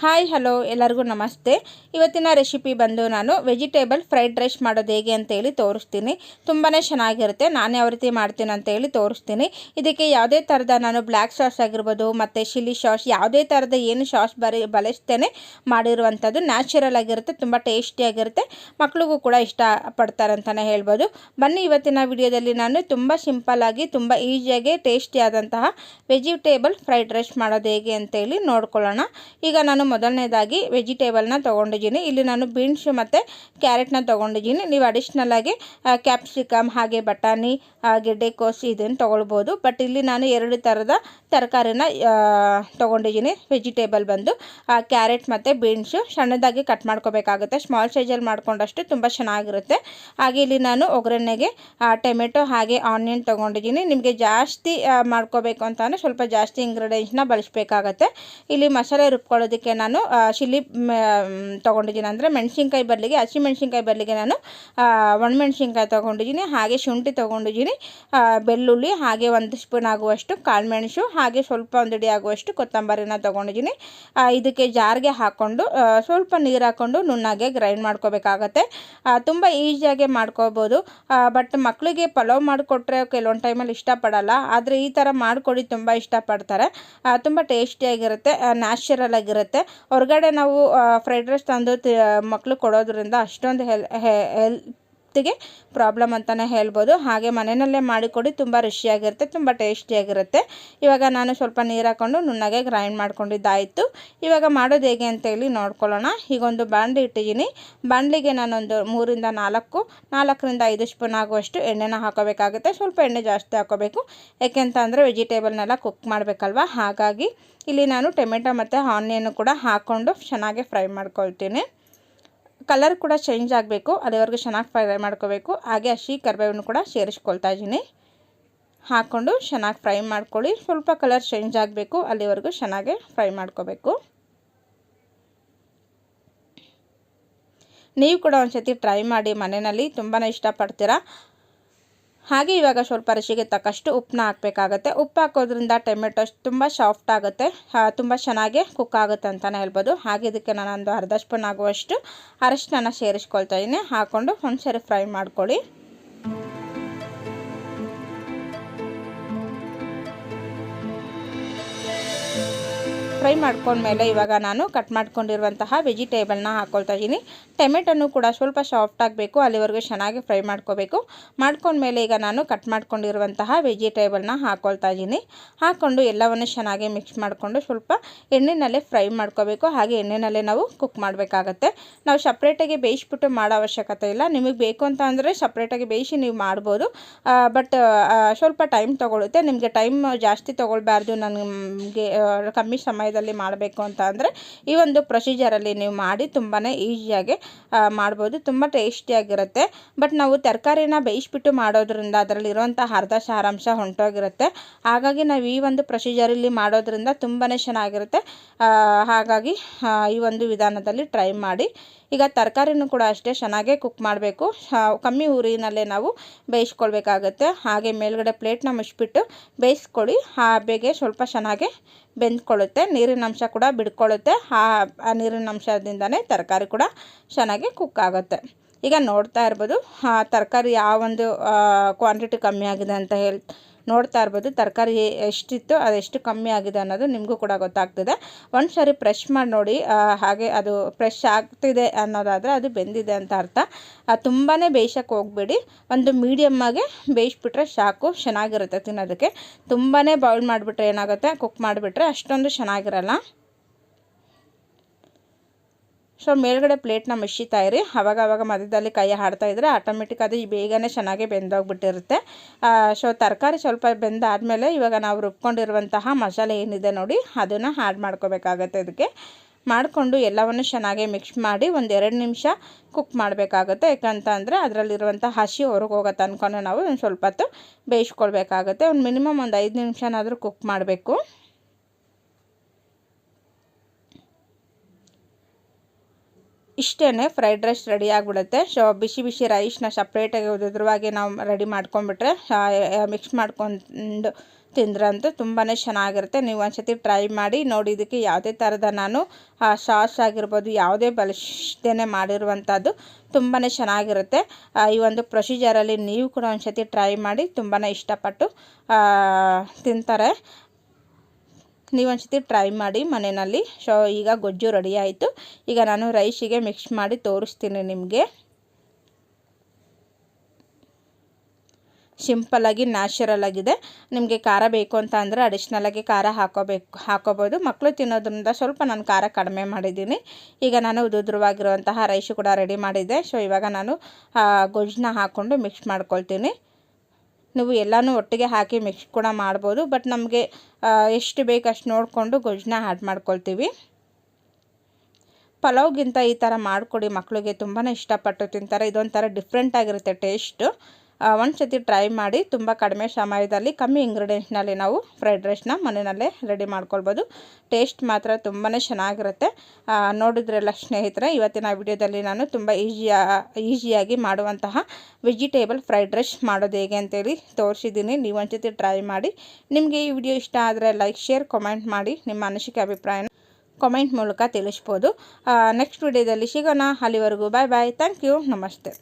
Hi, hello, ಎಲ್ಲರಿಗೂ ನಮಸ್ತೆ. ಇವತ್ತಿನ ರೆಸಿಪಿ ಬಂದು ನಾನು ವೆಜಿಟೇಬಲ್ ಫ್ರೈಡ್ ರೈಸ್ ಮಾಡೋದು ಹೇಗೆ ಅಂತೇಳಿ ತೋರಿಸ್ತೀನಿ. ತುಂಬಾ ಚೆನ್ನಾಗಿರುತ್ತೆ. ನಾನು ಯಾವ ರೀತಿ ಮಾಡ್ತೀನಿ ಅಂತೇಳಿ ತೋರಿಸ್ತೀನಿ. ಇದಕ್ಕೆ ಯಾವುದೇ ಥರದ ನಾನು ಬ್ಲ್ಯಾಕ್ ಸಾಸ್ ಆಗಿರ್ಬೋದು, ಮತ್ತು ಚಿಲ್ಲಿ ಸಾಸ್ ಯಾವುದೇ ಥರದ ಏನು ಸಾಸ್ ಬರಿ, ಬಳಸ್ತೇನೆ, ಮಾಡಿರುವಂಥದ್ದು ನ್ಯಾಚುರಲ್ ಆಗಿರುತ್ತೆ, ತುಂಬ ಟೇಸ್ಟಿಯಾಗಿರುತ್ತೆ ಮಕ್ಳಿಗೂ ಕೂಡ ಇಷ್ಟ ಪಡ್ತಾರೆ ಅಂತಲೇ ಹೇಳ್ಬೋದು. ಬನ್ನಿ, ಇವತ್ತಿನ ವಿಡಿಯೋದಲ್ಲಿ ನಾನು ತುಂಬ ಸಿಂಪಲ್ಲಾಗಿ ತುಂಬ ಈಸಿಯಾಗಿ ಟೇಸ್ಟಿಯಾದಂತಹ ವೆಜಿಟೇಬಲ್ ಫ್ರೈಡ್ ರೈಸ್ ಮಾಡೋದು ಹೇಗೆ ಅಂತೇಳಿ ನೋಡ್ಕೊಳ್ಳೋಣ. ಈಗ ನಾನು ಮೊದಲನೇದಾಗಿ ವೆಜಿಟೇಬಲ್ನ ತೊಗೊಂಡಿದ್ದೀನಿ. ಇಲ್ಲಿ ನಾನು ಬೀನ್ಸ್ ಮತ್ತು ಕ್ಯಾರೆಟ್ನ ತೊಗೊಂಡಿದ್ದೀನಿ. ನೀವು ಅಡಿಷ್ನಲ್ ಆಗಿ ಕ್ಯಾಪ್ಸಿಕಮ್ ಹಾಗೆ ಬಟಾಣಿ ಗೆಡ್ಡೆ ಗೆಡ್ಡೆಕೋಸು ಇದನ್ನು ತೊಗೊಳ್ಬೋದು. ಬಟ್ ಇಲ್ಲಿ ನಾನು ಎರಡು ಥರದ ತರಕಾರಿನ ತೊಗೊಂಡಿದ್ದೀನಿ. ವೆಜಿಟೇಬಲ್ ಬಂದು ಕ್ಯಾರೆಟ್ ಮತ್ತು ಬೀನ್ಸು ಸಣ್ಣದಾಗಿ ಕಟ್ ಮಾಡ್ಕೋಬೇಕಾಗುತ್ತೆ. ಸ್ಮಾಲ್ ಸೈಜಲ್ಲಿ ಮಾಡ್ಕೊಂಡಷ್ಟು ತುಂಬ ಚೆನ್ನಾಗಿರುತ್ತೆ. ಹಾಗೆ ಇಲ್ಲಿ ನಾನು ಒಗ್ಗರಣೆಗೆ ಟೊಮೆಟೊ ಹಾಗೆ ಆನಿಯನ್ ತೊಗೊಂಡಿದ್ದೀನಿ. ನಿಮಗೆ ಜಾಸ್ತಿ ಮಾಡ್ಕೋಬೇಕು ಅಂತ ಅಂದರೆ ಸ್ವಲ್ಪ ಜಾಸ್ತಿ ಇಂಗ್ರೀಡಿಯೆಂಟ್ಸ್ನ ಬಳಸಬೇಕಾಗತ್ತೆ. ಇಲ್ಲಿ ಮಸಾಲೆ ರುಬ್ಕೊಳ್ಳೋದಕ್ಕೆ ನಾನು ಚಿಲ್ಲಿ ತೊಗೊಂಡಿದ್ದೀನಿ. ಅಂದರೆ ಮೆಣಸಿನ್ಕಾಯಿ ಬದಲಿಗೆ, ಹಸಿ ಮೆಣಸಿನ್ಕಾಯಿ ಬದಲಿಗೆ ನಾನು ಒಣಮೆಣ್ಸಿನ್ಕಾಯಿ ತೊಗೊಂಡಿದ್ದೀನಿ. ಹಾಗೆ ಶುಂಠಿ ತೊಗೊಂಡಿದ್ದೀನಿ. ಬೆಳ್ಳುಳ್ಳಿ, ಹಾಗೆ ಒಂದು ಸ್ಪೂನ್ ಆಗುವಷ್ಟು ಕಾಳುಮೆಣಸು, ಹಾಗೆ ಸ್ವಲ್ಪ ಒಂದು ಹಿಡಿ ಆಗುವಷ್ಟು ಕೊತ್ತಂಬರಿನ ತೊಗೊಂಡಿದ್ದೀನಿ. ಇದಕ್ಕೆ ಜಾರ್ಗೆ ಹಾಕ್ಕೊಂಡು ಸ್ವಲ್ಪ ನೀರು ಹಾಕ್ಕೊಂಡು ನುಣ್ಣಗೆ ಗ್ರೈಂಡ್ ಮಾಡ್ಕೋಬೇಕಾಗತ್ತೆ. ತುಂಬ ಈಸಿಯಾಗಿ ಮಾಡ್ಕೋಬೋದು. ಬಟ್ ಮಕ್ಕಳಿಗೆ ಪಲಾವ್ ಮಾಡಿಕೊಟ್ರೆ ಕೆಲವೊಂದು ಟೈಮಲ್ಲಿ ಇಷ್ಟಪಡಲ್ಲ. ಆದರೆ ಈ ಥರ ಮಾಡಿಕೊಡಿ, ತುಂಬ ಇಷ್ಟಪಡ್ತಾರೆ. ತುಂಬ ಟೇಸ್ಟಿಯಾಗಿರುತ್ತೆ ನ್ಯಾಚುರಲ್ ಆಗಿರುತ್ತೆ. ಹೊರಗಡೆ ನಾವು ಫ್ರೈಡ್ ರೈಸ್ ತಂದು ಮಕ್ಕಳು ಕೊಡೋದ್ರಿಂದ ಅಷ್ಟೊಂದು ಹೆಲ್ ಹೆಲ್ತ್ಗೆ ಪ್ರಾಬ್ಲಮ್ ಅಂತಲೇ ಹೇಳ್ಬೋದು. ಹಾಗೆ ಮನೆಯಲ್ಲೇ ಮಾಡಿಕೊಡಿ, ತುಂಬ ರುಚಿಯಾಗಿರುತ್ತೆ, ತುಂಬ ಟೇಸ್ಟಿಯಾಗಿರುತ್ತೆ. ಇವಾಗ ನಾನು ಸ್ವಲ್ಪ ನೀರು ಹಾಕ್ಕೊಂಡು ನುಣ್ಣಗೆ ಗ್ರೈಂಡ್ ಮಾಡ್ಕೊಂಡಿದ್ದಾಯಿತು. ಇವಾಗ ಮಾಡೋದು ಹೇಗೆ ಅಂತೇಳಿ ನೋಡ್ಕೊಳ್ಳೋಣ. ಈಗೊಂದು ಬಾಣಲಿ ಇಟ್ಟಿದ್ದೀನಿ. ಬಾಣಲಿಗೆ ನಾನೊಂದು ಮೂರಿಂದ ನಾಲ್ಕು, ನಾಲ್ಕರಿಂದ ಐದು ಸ್ಪೂನ್ ಆಗುವಷ್ಟು ಎಣ್ಣೆನ ಹಾಕೋಬೇಕಾಗುತ್ತೆ. ಸ್ವಲ್ಪ ಎಣ್ಣೆ ಜಾಸ್ತಿ ಹಾಕೋಬೇಕು. ಯಾಕೆಂತಂದರೆ ವೆಜಿಟೇಬಲ್ನೆಲ್ಲ ಕುಕ್ ಮಾಡಬೇಕಲ್ವ? ಹಾಗಾಗಿ ಇಲ್ಲಿ ನಾನು ಟೊಮೆಟೊ ಮತ್ತು ಆನಿಯನ್ನು ಕೂಡ ಹಾಕ್ಕೊಂಡು ಚೆನ್ನಾಗಿ ಫ್ರೈ ಮಾಡ್ಕೊಳ್ತೀನಿ. ಕಲರ್ ಕೂಡ ಚೇಂಜ್ ಆಗಬೇಕು ಅಲ್ಲಿವರೆಗೂ ಚೆನ್ನಾಗಿ ಫ್ರೈ ಮಾಡ್ಕೋಬೇಕು. ಹಾಗೆ ಹಸಿ ಕರಿಬೇವನ್ನು ಕೂಡ ಸೇರಿಸ್ಕೊಳ್ತಾ ಇದ್ದೀನಿ. ಹಾಕ್ಕೊಂಡು ಚೆನ್ನಾಗಿ ಫ್ರೈ ಮಾಡ್ಕೊಳ್ಳಿ. ಸ್ವಲ್ಪ ಕಲರ್ ಚೇಂಜ್ ಆಗಬೇಕು, ಅಲ್ಲಿವರೆಗೂ ಚೆನ್ನಾಗಿ ಫ್ರೈ ಮಾಡ್ಕೋಬೇಕು. ನೀವು ಕೂಡ ಒಂದು ಸತಿ ಟ್ರೈ ಮಾಡಿ ಮನೆಯಲ್ಲಿ ತುಂಬಾ ಇಷ್ಟಪಡ್ತೀರಾ? ಹಾಗೆ ಇವಾಗ ಸ್ವಲ್ಪ ಅರಿಶಿಗೆ ತಕ್ಕಷ್ಟು ಉಪ್ಪನ್ನ ಹಾಕಬೇಕಾಗತ್ತೆ. ಉಪ್ಪು ಹಾಕೋದ್ರಿಂದ ಟೊಮೆಟೊ ತುಂಬ ಸಾಫ್ಟ್ ಆಗುತ್ತೆ. ತುಂಬ ಚೆನ್ನಾಗಿ ಕುಕ್ ಆಗುತ್ತೆ ಅಂತಲೇ ಹೇಳ್ಬೋದು. ಹಾಗೆ ಇದಕ್ಕೆ ನಾನೊಂದು ಅರ್ಧ ಸ್ಪೂನ್ ಆಗುವಷ್ಟು ಅರಶಿನ ಸೇರಿಸ್ಕೊಳ್ತಾ ಇದ್ದೀನಿ ಹಾಕ್ಕೊಂಡು ಒಂದ್ಸರಿ ಫ್ರೈ ಮಾಡ್ಕೊಳ್ಳಿ. ಫ್ರೈ ಮಾಡ್ಕೊಂಡ್ಮೇಲೆ ಇವಾಗ ನಾನು ಕಟ್ ಮಾಡ್ಕೊಂಡಿರುವಂತಹ ವೆಜಿಟೇಬಲ್ನ ಹಾಕ್ಕೊಳ್ತಾ ಇದ್ದೀನಿ. ಟೊಮೆಟೊನು ಕೂಡ ಸ್ವಲ್ಪ ಸಾಫ್ಟ್ ಆಗಬೇಕು, ಅಲ್ಲಿವರೆಗೂ ಚೆನ್ನಾಗಿ ಫ್ರೈ ಮಾಡ್ಕೋಬೇಕು. ಮಾಡ್ಕೊಂಡ್ಮೇಲೆ ಈಗ ನಾನು ಕಟ್ ಮಾಡ್ಕೊಂಡಿರುವಂತಹ ವೆಜಿಟೇಬಲ್ನ ಹಾಕ್ಕೊಳ್ತಾ ಇದ್ದೀನಿ. ಹಾಕ್ಕೊಂಡು ಎಲ್ಲವನ್ನು ಚೆನ್ನಾಗಿ ಮಿಕ್ಸ್ ಮಾಡಿಕೊಂಡು ಸ್ವಲ್ಪ ಎಣ್ಣೆನಲ್ಲೇ ಫ್ರೈ ಮಾಡ್ಕೋಬೇಕು. ಹಾಗೆ ಎಣ್ಣೆನಲ್ಲೇ ನಾವು ಕುಕ್ ಮಾಡಬೇಕಾಗತ್ತೆ. ನಾವು ಸಪ್ರೇಟಾಗಿ ಬೇಯಿಸ್ಬಿಟ್ಟು ಮಾಡೋ ಅವಶ್ಯಕತೆ ಇಲ್ಲ. ನಿಮಗೆ ಬೇಕು ಅಂತ ಅಂದರೆ ಸಪ್ರೇಟಾಗಿ ಬೇಯಿಸಿ ನೀವು ಮಾಡ್ಬೋದು. ಬಟ್ ಸ್ವಲ್ಪ ಟೈಮ್ ತೊಗೊಳುತ್ತೆ. ನಿಮಗೆ ಟೈಮ್ ಜಾಸ್ತಿ ತೊಗೊಳ್ಬಾರ್ದು. ನನಗೆ ಕಮ್ಮಿ ಸಮಯದಲ್ಲಿ ಮಾಡಬೇಕು ಅಂತ ಅಂದರೆ ಈ ಒಂದು ಪ್ರೊಸೀಜರಲ್ಲಿ ನೀವು ಮಾಡಿ ತುಂಬಾ ಈಸಿಯಾಗಿ ಮಾಡ್ಬೋದು. ತುಂಬ ಟೇಸ್ಟಿಯಾಗಿರುತ್ತೆ ಬಟ್ ನಾವು ತರಕಾರಿನ ಬೇಯಿಸ್ಬಿಟ್ಟು ಮಾಡೋದ್ರಿಂದ ಅದರಲ್ಲಿರುವಂಥ ಅರ್ಧ ಸಾರಾಂಶ ಹೊಂಟೋಗಿರುತ್ತೆ. ಹಾಗಾಗಿ ನಾವು ಈ ಒಂದು ಪ್ರೊಸೀಜರಲ್ಲಿ ಮಾಡೋದ್ರಿಂದ ತುಂಬಾ ಚೆನ್ನಾಗಿರುತ್ತೆ. ಹಾಗಾಗಿ ಈ ಒಂದು ವಿಧಾನದಲ್ಲಿ ಟ್ರೈ ಮಾಡಿ. ಈಗ ತರಕಾರಿನೂ ಕೂಡ ಅಷ್ಟೇ ಚೆನ್ನಾಗೇ ಕುಕ್ ಮಾಡಬೇಕು. ಕಮ್ಮಿ ಉರಿನಲ್ಲೇ ನಾವು ಬೇಯಿಸ್ಕೊಳ್ಬೇಕಾಗತ್ತೆ. ಹಾಗೆ ಮೇಲ್ಗಡೆ ಪ್ಲೇಟ್ನ ಮುಚ್ಚಿಬಿಟ್ಟು ಬೇಯಿಸ್ಕೊಳ್ಳಿ. ಆ ಬೇಗೆ ಸ್ವಲ್ಪ ಚೆನ್ನಾಗೆ ಬೆಂದ್ಕೊಳ್ಳುತ್ತೆ. ನೀರಿನ ಅಂಶ ಕೂಡ ಬಿಡ್ಕೊಳ್ಳುತ್ತೆ. ಆ ಆ ನೀರಿನ ಅಂಶದಿಂದನೇ ತರಕಾರಿ ಕೂಡ ಚೆನ್ನಾಗಿ ಕುಕ್ ಆಗುತ್ತೆ. ಈಗ ನೋಡ್ತಾ ಇರ್ಬೋದು ತರಕಾರಿ ಯಾವ ಒಂದು ಕ್ವಾಂಟಿಟಿ ಕಮ್ಮಿ ಆಗಿದೆ ಅಂತ ಹೇಳಿ ನೋಡ್ತಾ ಇರ್ಬೋದು, ತರಕಾರಿ ಎಷ್ಟಿತ್ತು ಅದೆಷ್ಟು ಕಮ್ಮಿ ಆಗಿದೆ ಅನ್ನೋದು ನಿಮಗೂ ಕೂಡ ಗೊತ್ತಾಗ್ತದೆ. ಒಂದು ಸಾರಿ ಫ್ರೆಶ್ ಮಾಡಿ ನೋಡಿ ಹಾಗೆ ಅದು ಫ್ರೆಶ್ ಆಗ್ತಿದೆ ಅನ್ನೋದಾದರೆ ಅದು ಬೆಂದಿದೆ ಅಂತ ಅರ್ಥ. ತುಂಬಾ ಬೇಯಿಸೋಕ್ಕೆ ಹೋಗಬೇಡಿ. ಒಂದು ಮೀಡಿಯಮ್ಮಾಗೆ ಬೇಯಿಸ್ಬಿಟ್ರೆ ಸಾಕು, ಚೆನ್ನಾಗಿರುತ್ತೆ ತಿನ್ನೋದಕ್ಕೆ. ತುಂಬಾ ಬಾಯ್ಲ್ ಮಾಡಿಬಿಟ್ರೆ ಏನಾಗುತ್ತೆ? ಕುಕ್ ಮಾಡಿಬಿಟ್ರೆ ಅಷ್ಟೊಂದು ಚೆನ್ನಾಗಿರಲ್ಲ. ಸೊ ಮೇಲ್ಗಡೆ ಪ್ಲೇಟ್ನ ಮುಚ್ಚಿತಾ ಇರಿ. ಅವಾಗ ಅವಾಗ ಮಧ್ಯದಲ್ಲಿ ಕೈ ಹಾಡ್ತಾ ಇದ್ರೆ ಆಟೋಮೆಟಿಕ್ ಅದು ಬೇಗನೆ ಚೆನ್ನಾಗಿ ಬೆಂದೋಗ್ಬಿಟ್ಟಿರುತ್ತೆ. ಸೊ ತರಕಾರಿ ಸ್ವಲ್ಪ ಬೆಂದಾದಮೇಲೆ ಇವಾಗ ನಾವು ರುಬ್ಕೊಂಡಿರುವಂತಹ ಮಸಾಲೆ ಏನಿದೆ ನೋಡಿ, ಅದನ್ನು ಆ್ಯಡ್ ಮಾಡ್ಕೋಬೇಕಾಗತ್ತೆ ಇದಕ್ಕೆ. ಮಾಡಿಕೊಂಡು ಎಲ್ಲವನ್ನು ಚೆನ್ನಾಗಿ ಮಿಕ್ಸ್ ಮಾಡಿ ಒಂದು ಎರಡು ನಿಮಿಷ ಕುಕ್ ಮಾಡಬೇಕಾಗುತ್ತೆ. ಯಾಕಂತ ಅಂದರೆ ಅದರಲ್ಲಿರುವಂಥ ಹಸಿ ಹೊರಗೆ ತನಕ ನಾವು ಒಂದು ಸ್ವಲ್ಪ ಹೊತ್ತು ಬೇಯಿಸ್ಕೊಳ್ಬೇಕಾಗತ್ತೆ. ಒಂದು ಮಿನಿಮಮ್ ಒಂದು ಐದು ನಿಮಿಷನಾದರೂ ಕುಕ್ ಮಾಡಬೇಕು. ಇಷ್ಟೇ ಫ್ರೈಡ್ ರೈಸ್ ರೆಡಿ ಆಗಿಬಿಡುತ್ತೆ. ಸೊ ಬಿಸಿ ಬಿಸಿ ರೈಸ್ನ ಸಪ್ರೇಟಾಗಿ ಉದುದ್ರವಾಗಿ ನಾವು ರೆಡಿ ಮಾಡ್ಕೊಂಬಿಟ್ರೆ ಮಿಕ್ಸ್ ಮಾಡ್ಕೊಂಡು ತಿಂದ್ರಂತೂ ತುಂಬಾ ಚೆನ್ನಾಗಿರುತ್ತೆ. ನೀವು ಒಂದ್ಸತಿ ಟ್ರೈ ಮಾಡಿ ನೋಡಿ, ಇದಕ್ಕೆ ಯಾವುದೇ ಥರದ ನಾನು ಸಾಸ್ ಆಗಿರ್ಬೋದು, ಯಾವುದೇ ಬಳಸ್ದೇ ಮಾಡಿರುವಂಥದ್ದು ತುಂಬಾ ಚೆನ್ನಾಗಿರುತ್ತೆ. ಈ ಒಂದು ಪ್ರೊಸೀಜರಲ್ಲಿ ನೀವು ಕೂಡ ಒಂದ್ಸತಿ ಟ್ರೈ ಮಾಡಿ ತುಂಬಾ ಇಷ್ಟಪಟ್ಟು ತಿಂತಾರೆ. ನೀವು ಒಂದ್ಸತಿ ಟ್ರೈ ಮಾಡಿ ಮನೆಯಲ್ಲಿ. ಸೊ ಈಗ ಗೊಜ್ಜು ರೆಡಿ ಆಯಿತು. ಈಗ ನಾನು ರೈಸಿಗೆ ಮಿಕ್ಸ್ ಮಾಡಿ ತೋರಿಸ್ತೀನಿ ನಿಮಗೆ. ಸಿಂಪಲ್ಲಾಗಿ ನ್ಯಾಚುರಲ್ ಆಗಿದೆ. ನಿಮಗೆ ಖಾರ ಬೇಕು ಅಂತ ಅಂದರೆ ಅಡಿಷ್ನಲಾಗಿ ಖಾರ ಹಾಕೋಬೇಕು, ಹಾಕೋಬೋದು. ಮಕ್ಕಳು ತಿನ್ನೋದ್ರಿಂದ ಸ್ವಲ್ಪ ನಾನು ಖಾರ ಕಡಿಮೆ ಮಾಡಿದ್ದೀನಿ. ಈಗ ನಾನು ಉದುದ್ರವಾಗಿರುವಂತಹ ರೈಸು ಕೂಡ ರೆಡಿ ಮಾಡಿದ್ದೆ. ಸೊ ಇವಾಗ ನಾನು ಗೊಜ್ಜನ್ನ ಹಾಕ್ಕೊಂಡು ಮಿಕ್ಸ್ ಮಾಡ್ಕೊಳ್ತೀನಿ. ನೀವು ಎಲ್ಲನೂ ಒಟ್ಟಿಗೆ ಹಾಕಿ ಮಿಕ್ಸ್ ಕೂಡ ಮಾಡ್ಬೋದು. ಬಟ್ ನಮಗೆ ಎಷ್ಟು ಬೇಕು ಅಷ್ಟು ನೋಡಿಕೊಂಡು ಗೊಜ್ಜನ್ನ ಆ್ಯಡ್ ಮಾಡ್ಕೊಳ್ತೀವಿ. ಪಲಾವ್ಗಿಂತ ಈ ಥರ ಮಾಡಿಕೊಡಿ. ಮಕ್ಕಳಿಗೆ ತುಂಬಾ ಇಷ್ಟಪಟ್ಟು ತಿಂತಾರೆ. ಇದೊಂಥರ ಡಿಫ್ರೆಂಟ್ ಆಗಿರುತ್ತೆ ಟೇಸ್ಟು ಒಂದು ಸತಿ ಟ್ರೈ ಮಾಡಿ ತುಂಬ ಕಡಿಮೆ ಸಮಯದಲ್ಲಿ, ಕಮ್ಮಿ ಇಂಗ್ರೀಡಿಯೆಂಟ್ಸ್ನಲ್ಲಿ ನಾವು ಫ್ರೈಡ್ ರೈಸ್ನ ಮನೆಯಲ್ಲೇ ರೆಡಿ ಮಾಡ್ಕೊಳ್ಬೋದು. ಟೇಸ್ಟ್ ಮಾತ್ರ ತುಂಬಾ ಚೆನ್ನಾಗಿರುತ್ತೆ. ನೋಡಿದ್ರೆಲ್ಲ ಸ್ನೇಹಿತರೆ, ಇವತ್ತಿನ ವಿಡಿಯೋದಲ್ಲಿ ನಾನು ತುಂಬ ಈಸಿಯ ಈಸಿಯಾಗಿ ಮಾಡುವಂತಹ ವೆಜಿಟೇಬಲ್ ಫ್ರೈಡ್ ರೈಸ್ ಮಾಡೋದು ಹೇಗೆ ಅಂತೇಳಿ ತೋರಿಸಿದ್ದೀನಿ. ನೀವು ಒಂದ್ಸತಿ ಟ್ರೈ ಮಾಡಿ. ನಿಮಗೆ ಈ ವಿಡಿಯೋ ಇಷ್ಟ ಆದರೆ ಲೈಕ್ ಶೇರ್ ಕಮೆಂಟ್ ಮಾಡಿ ನಿಮ್ಮ ಅನಿಸಿಕೆ, ಅಭಿಪ್ರಾಯನ ಕಮೆಂಟ್ ಮೂಲಕ ತಿಳಿಸ್ಬೋದು. ನೆಕ್ಸ್ಟ್ ವಿಡಿಯೋದಲ್ಲಿ ಸಿಗೋಣ. ಅಲ್ಲಿವರೆಗೂ ಬಾಯ್ ಬಾಯ್ ಥ್ಯಾಂಕ್ ಯು ನಮಸ್ತೆ.